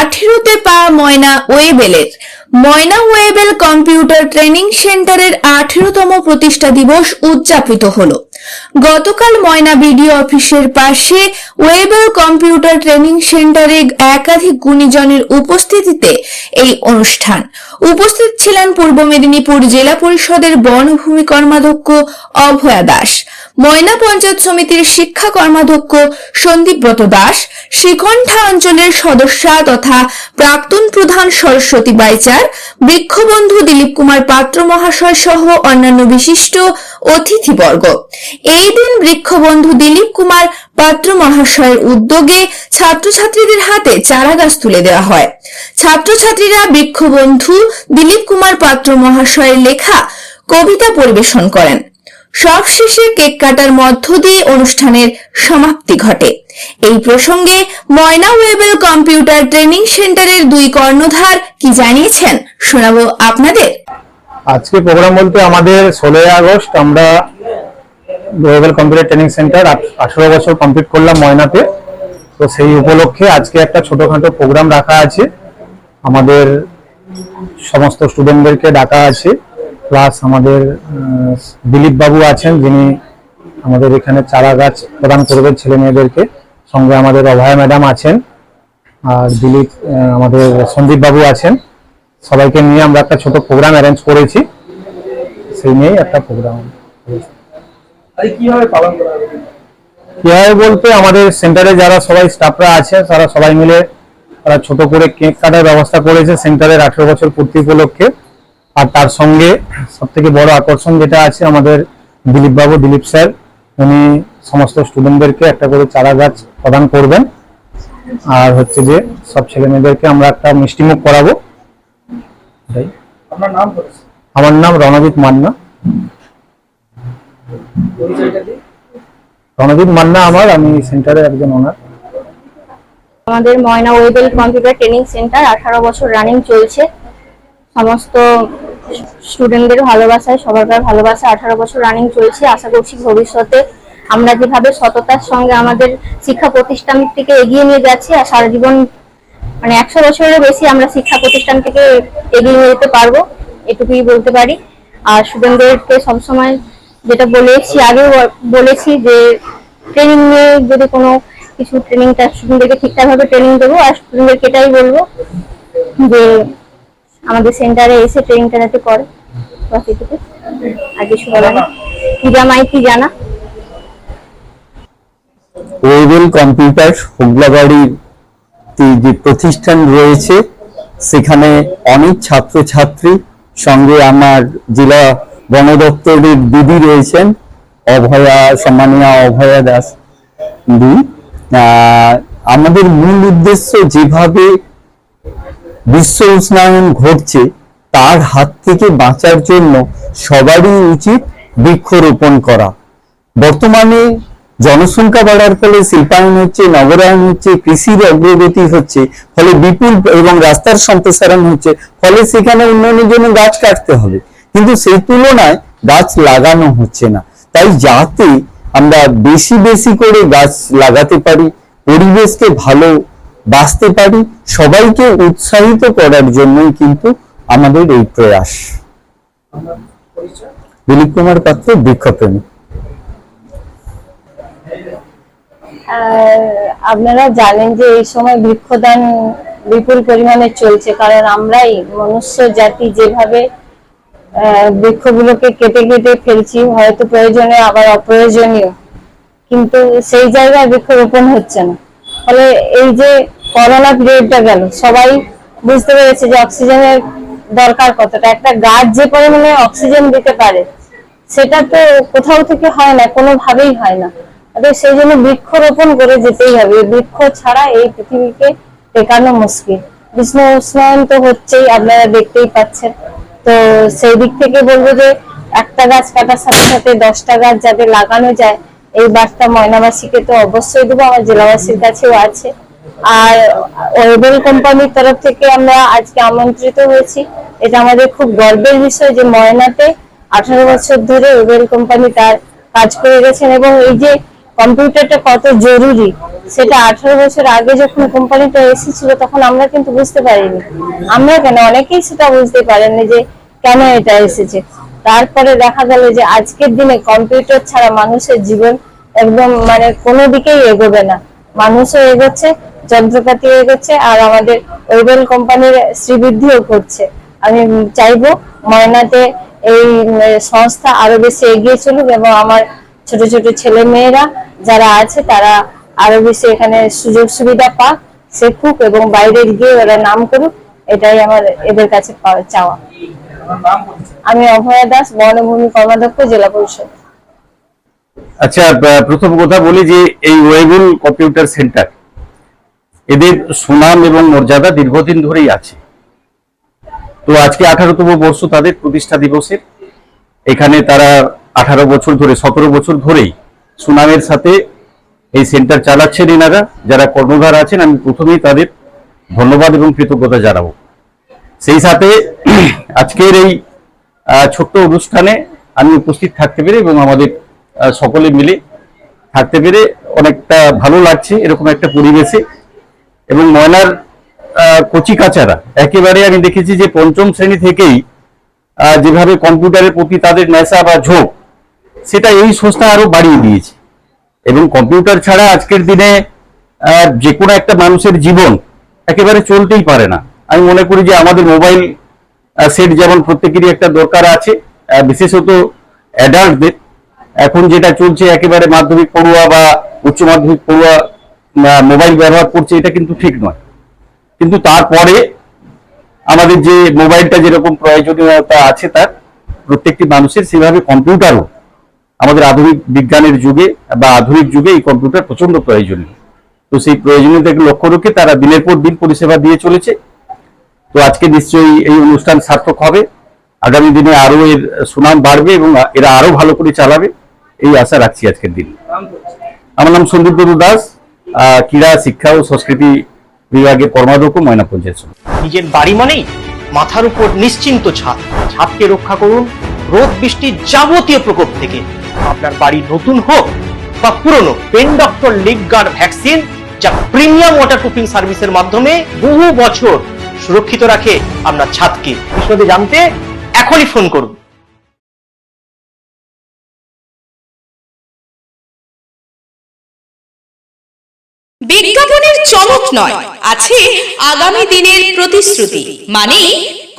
আঠেরোতে পা ময়না ওয়েবেলের। Moyna Wavell computer training সেন্টারের আঠেরোতম প্রতিষ্ঠা দিবস উদযাপিত হলো। গতকাল ময়না বিডিও অফিসের পাশে ওয়েবেল কম্পিউটার ট্রেনিং সেন্টারে একাধিক গুণীজনের উপস্থিতিতে এই অনুষ্ঠান। উপস্থিত ছিলেন পূর্ব মেদিনীপুর জেলা পরিষদের বনভূমি কর্মাধ্যক্ষ অভয়া দাস। ময়না পঞ্চায়েত সমিতির শিক্ষা কর্মাধ্যক্ষ সন্দীপব্রত দাস, শ্রীকণ্ঠা অঞ্চলের সদস্যা তথা প্রাক্তন প্রধান সরস্বতী বাইচার, বৃক্ষবন্ধু দিলীপ কুমার পাত্র মহাশয় সহ অন্যান্য বিশিষ্ট অতিথিবর্গ। এই দিন বৃক্ষবন্ধু দিলীপ কুমার পাত্র মহাশয়ের উদ্যোগে ছাত্রছাত্রীদের হাতে চারা গাছ তুলে দেওয়া হয়। ছাত্রছাত্রীরা বৃক্ষবন্ধু দিলীপ কুমার পাত্র মহাশয়ের লেখা কবিতা পরিবেশন করেন। সবশেষে কেক কাটার মধ্য দিয়ে অনুষ্ঠানের সমাপ্তি ঘটে। এই প্রসঙ্গে ময়না ওয়েবেল কম্পিউটার ট্রেনিং সেন্টারের দুই কর্ণধার কি জানিয়েছেন শোনাবো আপনাদের। আজকে প্রোগ্রাম বলতে আমাদের ষোলোই আগস্ট আমরা গ্লোবাল কম্পিউটার ট্রেনিং সেন্টার আঠারো বছর কমপ্লিট করলাম ময়নাতে। তো সেই উপলক্ষে আজকে একটা ছোটোখাটো প্রোগ্রাম রাখা আছে। আমাদের সমস্ত স্টুডেন্টদেরকে ডাকা আছে। প্লাস আমাদের দিলীপ বাবু আছেন যিনি আমাদের এখানে চারা গাছ প্রদান করবেন ছেলে মেয়েদেরকে। সঙ্গে আমাদের অভয়া ম্যাডাম আছেন আর দিলীপ আমাদের সন্দীপ বাবু আছেন। সবাইকে নিয়ে আমরা একটা ছোট প্রোগ্রাম অ্যারেঞ্জ করেছি। সেই নিয়েই একটা প্রোগ্রাম কীভাবে বলতে আমাদের সেন্টারে যারা সবাই স্টাফরা আছে তারা সবাই মিলে তারা ছোট করে কেক কাটার ব্যবস্থা করেছে। সেন্টারের আঠেরো বছর পূর্তি উপলক্ষে। আর তার সঙ্গে সব থেকে বড় আকর্ষণ যেটা আছে আমাদের দিলীপ বাবু দিলীপ স্যার উনি সমস্ত স্টুডেন্টদেরকে একটা করে চারা গাছ প্রদান করবেন। আর হচ্ছে যে সব ছেলে মেয়েদেরকে আমরা একটা মিষ্টিমুখ করাবো। আমার নাম রণজিৎ মান্না। রণজিৎ মান্না আমার আমি সেন্টারের একজন ওনার। আমাদের Moyna Webel computer training centre আঠারো বছর রানিং চলছে। সমস্ত স্টুডেন্টদের ভালোবাসায় সবার ভালোবাসা, আঠারো বছর রানিং চলছে। আশা করছি ভবিষ্যতে আমরা যেভাবে সততার সঙ্গে আমাদের শিক্ষা প্রতিষ্ঠানটিকে এগিয়ে নিয়ে যাচ্ছি, আর সারা জীবন মানে একশো বছরের বেশি আমরা শিক্ষা প্রতিষ্ঠানটিকে এগিয়ে নিয়ে যেতে পারব, এটুকুই বলতে পারি। আর স্টুডেন্টদেরকে সবসময় যেটা বলে বলেছি, আগেও বলেছি যে ট্রেনিং নিয়ে যদি কোনো কিছু ট্রেনিংটা স্টুডেন্টদেরকে ঠিকঠাকভাবে ট্রেনিং দেবো, আর স্টুডেন্টদেরকে এটাই বলব যে আমাদের সেন্টারে এসে ট্রেনিংটা যাতে করে। পূজা মাইতি জানা? ওয়েবেল কম্পিউটার হুগলাবাড়ির যে প্রতিষ্ঠান রয়েছে, সেখানে অনেক ছাত্রছাত্রী সঙ্গে আমার জেলা বন দপ্তরের দিদি রয়েছেন, অভয়া, সম্মানীয় অভয়া দাস দি। আমাদের মূল উদ্দেশ্য যেভাবে বিশ্ব উষ্ণায়ন ঘটছে, তার হাত থেকে বাঁচার জন্য সবারই উচিত বৃক্ষরোপণ করা। বর্তমানে জনসংখ্যা বাড়ার ফলে শিল্পায়ন হচ্ছে, নগরায়ন হচ্ছে, কৃষির অগ্রগতি হচ্ছে, ফলে বিপুল এবং রাস্তার সম্প্রসারণ হচ্ছে, ফলে সেখানে উন্নয়নের জন্য গাছ কাটতে হবে। কিন্তু সেই তুলনায় গাছ লাগানো হচ্ছে না। তাই যাতে আমরা বেশি বেশি করে গাছ লাগাতে পারি, পরিবেশকে ভালো বাঁচতে পারি, সবাইকে উৎসাহিত করার জন্যই কিন্তু আমাদের এই প্রয়াস। দিলীপ কুমার পাত্র বৃক্ষপ্রেমী আপনারা জানেন যে এই সময় বৃক্ষদান বিপুল পরিমাণে চলছে, কারণ আমরাই মনুষ্য জাতি যেভাবে বৃক্ষগুলোকে কেটে কেটে ফেলছি, হয়তো প্রয়োজনে আবার অপ্রয়োজনীয়, কিন্তু সেই জায়গায় বৃক্ষরোপণ হচ্ছে না। ফলে এই যে করোনা পিরিয়ডটা গেল, সবাই বুঝতে পেরেছে যে অক্সিজেনের দরকার কতটা। একটা গাছ যে পরিমাণে অক্সিজেন দিতে পারে, সেটা তো কোথাও থেকে হয় না, কোনোভাবেই হয় না। সেই জন্য বৃক্ষরোপণ করে যেতেই হবে। বৃক্ষ ছাড়া এই পৃথিবীকে টেকানো মুশকিল। বিশ্ব উষ্ণায়ন তো হচ্ছেই, আপনারা দেখতেই পাচ্ছেন। তো সেই দিক থেকে বলব যে, একটা গাছ কাটার সাথে সাথে দশটা গাছ যাতে লাগানো যায় এই বার্তা ময়নাবাসীকে তো অবশ্যই দেবো, আমার জেলাবাসীর কাছেও আছে। আর ওয়েবেল কোম্পানির তরফ থেকে আমরা আজকে আমন্ত্রিত হয়েছি। এটা আমাদের খুব গর্বের বিষয় যে ময়নাতে আঠারো বছর ধরে ওয়েবেল কোম্পানি তার কাজ করে গেছেন এবং এই যে কম্পিউটারটা কত জরুরি, সেটা আঠারো বছর আগে যখন কোম্পানিটা এসেছিল তখন আমরা কিন্তু বুঝতে পারিনি। আমরা কেন? অনেকেই সেটা বুঝতে পারেননি যে কেন এটা এসেছে। তারপরে দেখা গেল যে আজকের দিনে কম্পিউটার ছাড়া মানুষের জীবন একদম মানে কোনো দিকেই এগোবে না। মানুষও এগোচ্ছে, যন্ত্রপাতি এগোচ্ছে, আর আমাদের ওয়েবেল কোম্পানির শ্রীবৃদ্ধিও করছে আমি চাইব ময়নাতে এই সংস্থা আরও বেশি এগিয়ে চলুক এবং আমার ছোট ছোট ছেলে মেয়েরা যারা আছে তারা আরও বেশি এখানে সুযোগ সুবিধা পাক, শেখুক এবং বাইরে গিয়ে ওরা নাম করুক, এটাই আমার এদের কাছে চাওয়া। আমি অভয়া দাস, বনভূমি কর্মাধ্যক্ষ, জেলা পরিষদ। আচ্ছা প্রথম কথা বলি যে এই ওয়েবুল কম্পিউটার সেন্টার এদের সুনাম এবং মর্যাদা দীর্ঘদিন ধরেই আছে। তো আজকে আঠারোতম বর্ষ তাদের প্রতিষ্ঠা দিবসের এখানে তারা আঠারো বছর ধরে, সতেরো বছর ধরেই সুনামের সাথে এই সেন্টার চালাচ্ছেন এনারা। যারা কর্মধার আছেন, আমি প্রথমেই তাদের ধন্যবাদ এবং কৃতজ্ঞতা জানাব। সেই সাথে আজকের এই ছোট্ট অনুষ্ঠানে আমি উপস্থিত থাকতে পেরে এবং আমাদের সকলে মিলে থাকতে পেরে অনেকটা ভালো লাগছে এরকম একটা পরিবেশে। এবং ময়নার কচি কাচারা, একেবারে আমি দেখেছি যে পঞ্চম শ্রেণি থেকেই যেভাবে কম্পিউটারের প্রতি তাদের নেশা বা ঝোঁক, সেটা এই সংস্থা আরও বাড়িয়ে দিয়েছে। এবং কম্পিউটার ছাড়া আজকের দিনে যে কোনো একটা মানুষের জীবন একেবারে চলতেই পারে না। আমি মনে করি যে আমাদের মোবাইল সেট যেমন প্রত্যেকেরই একটা দরকার আছে বিশেষত অ্যাডাল্টদের এখন যেটা চলছে, একেবারে মাধ্যমিক পড়ুয়া বা উচ্চ মাধ্যমিক পড়ুয়া মোবাইল ব্যবহার করছে, এটা কিন্তু ঠিক নয়। কিন্তু তারপরে আমাদের যে মোবাইলটা যেরকম প্রয়োজনীয়তা আছে তার, প্রত্যেকটি মানুষের সেভাবে কম্পিউটারও আমাদের আধুনিক বিজ্ঞানের যুগে বা আধুনিক যুগে এই কম্পিউটার প্রচণ্ড প্রয়োজনীয়। তো সেই প্রয়োজনীয়তাকে লক্ষ্য রেখে তারা দিনের পর দিন পরিষেবা দিয়ে চলেছে। তো আজকে নিশ্চয়ই এই অনুষ্ঠান সার্থক হবে। আগামী দিনে আরও এর সুনাম বাড়বে এবং এরা আরও ভালো করে চালাবে, এই আশা রাখছি আজকের দিন। আমার নাম সন্দীপ বাবু দাস ক্রীড়া, শিক্ষা ও সংস্কৃতি বিভাগের কর্মাধ্যক্ষ, ময়না পঞ্চায়েত নিজের বাড়ি মানেই মাথার উপর নিশ্চিন্ত ছাদ। ছাদকে রক্ষা করুন রোদ বৃষ্টির যাবতীয় প্রকোপ থেকে। আপনার বাড়ি নতুন হোক বা পুরনো, pen doctor leak guard vaccine, যা প্রিমিয়াম ওয়াটারপ্রুফিং সার্ভিসের মাধ্যমে বহু বছর সুরক্ষিত রাখে আপনার ছাদকে। বিশদে জানতে এখনই ফোন করুন। বিজ্ঞাপনের চমক নয়, আছে আগামী দিনের প্রতিশ্রুতি মানে